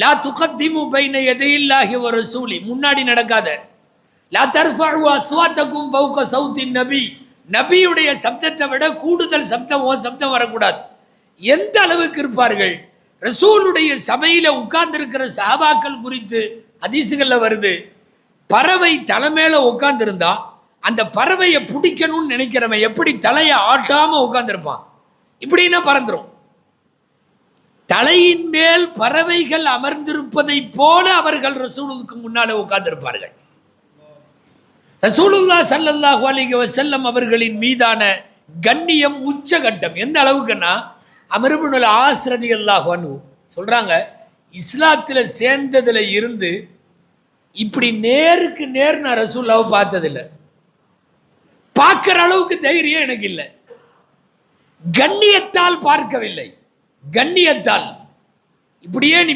லா துகத்திமு பைன எதையில்லாகி ஒரு சூலி முன்னாடி நடக்காத. லா தர்ஃபு அஸ்வாத்தக்கும் பௌக்க சவுத்தின் நபி. நபியுடைய சப்தத்தை விட கூடுதல் சப்தம் ஓ சப்தம் வரக்கூடாது. எந்த அளவுக்கு இருப்பார்கள்? ரசூலுடைய சபையில் உட்கார்ந்துருக்கிற சஹாபாக்கள் குறித்து அதிசுகளில் வருது. பறவை தலைமையில உட்கார்ந்துருந்தா அந்த பறவையை பிடிக்கணும்னு நினைக்கிறவன் எப்படி தலையை ஆட்டாமல் உட்காந்துருப்பான் இப்படின்னா பறந்துடும் தலையின் மேல் பறவைகள் அமர்ந்திருப்பதைப் போல அவர்கள் ரசூலுக்கு முன்னாலே உட்கார்ந்திருப்பார்கள். ரசூலுல்லா சல்லல்லாஹு அலைஹி வசல்லம் அவர்களின் மீதான கண்ணியம் உச்சகட்டம் எந்த அளவுக்குன்னா அமருபுனுல் ஆசிரதி அல்லாஹ் சொல்றாங்க இஸ்லாத்தில் சேர்ந்ததுல இருந்து இப்படி நேருக்கு நேர் நான் ரசூல்லாவை பார்த்ததில்லை. பார்க்குற அளவுக்கு தைரியம் எனக்கு இல்லை. கண்ணியத்தால் பார்க்கவில்லை. கண்ணியத்தால். இப்படியே நீ